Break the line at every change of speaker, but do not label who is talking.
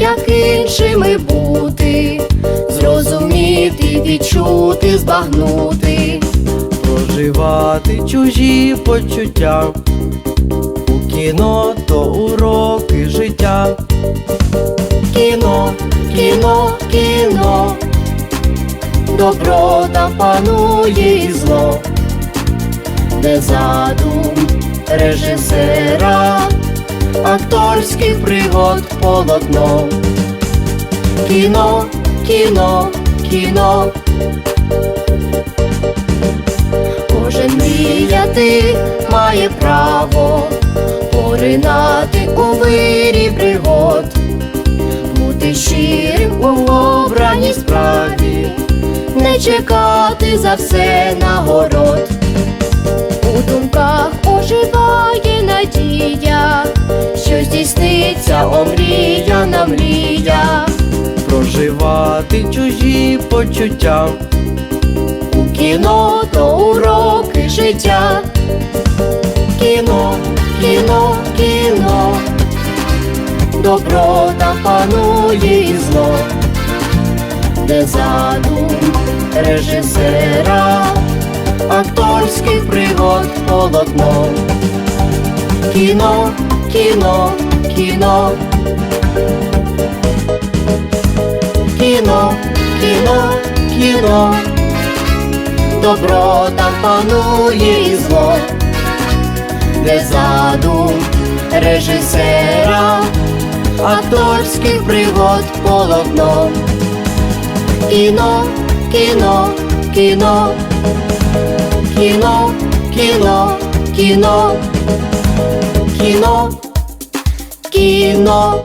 як іншими бути, зрозуміти, відчути, збагнути.
проживати чужі почуття. У кіно то уроки життя.
Кіно, кіно, кіно, добро там панує і зло, де задум режисера, акторських пригод полотно. Кіно, кіно, кіно. Кожен мріяти має право поринати у вирі пригод бути щирим у обраній справі, не чекати за все нагород. У думках оживає надія, здійсниться омріяна мрія.
Проживати чужі почуття.
У кіно то уроки життя. Кіно, кіно, кіно, добро там панує і зло, де задум режисера, акторських пригод полотно. Кіно, кіно, кіно. Кіно, кіно, кіно добро там панує і зло, де задум режисера, акторських пригод полотно. Кіно, кіно, кіно, кіно, кіно, кіно, кіно, кіно.